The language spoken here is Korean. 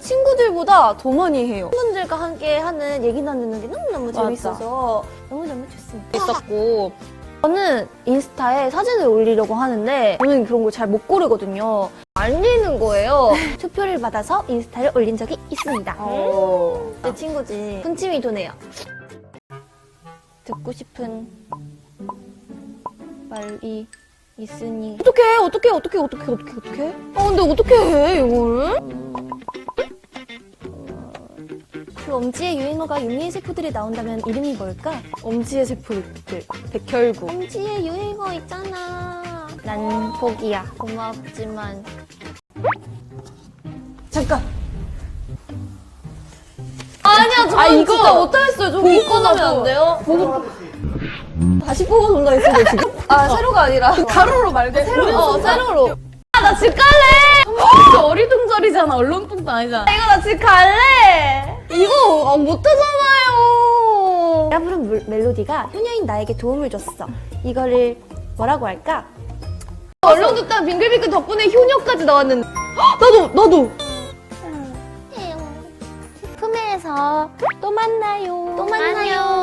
친구들보다 더 많이 해요. 친구들과 함께 하는 얘기 나누는 게 너무너무. 재밌어서 너무너무 좋습니다. 있었고 저는 인스타에 사진을 올리려고 하는데 저는 그런 걸 잘 못 고르거든요. 말리는 거예요. 투표를 받아서 인스타를 올린 적이 있습니다. 어. 내 친구지. 군침이 도네요. 듣고 싶은 말이 있으니. 어떡해 어떡해 어떡해 어떡해 어떡해 어떡해? 아 근데 어떻게 해 이걸? 그 엄지의 유행어가 유미의 세포들이 나온다면 이름이 뭘까? 엄지의 세포들 백혈구. 엄지의 유행어 있잖아. 난 포기야. 고맙지만. 잠깐 아, 이거- 진짜 못하겠어요 저 이거 하면 안 돼요? 다시 뽑아 놓는다 했어요 지금? 아 세로가 아니라 가로로 말고 세로. 어 세로로 아 나 집 갈래 진짜 어리둥절이잖아. 얼렁뚱도 아니잖아. 이거 나 집 갈래 이거 아, 못하잖아요 내가 부른 물- 멜로디가 효녀인 나에게 도움을 줬어 이거를 뭐라고 할까? 얼른 듣다 빙글빙글 덕분에 효녀까지 나왔는데 헉, 나도 나도 또 만나요. 또 만나요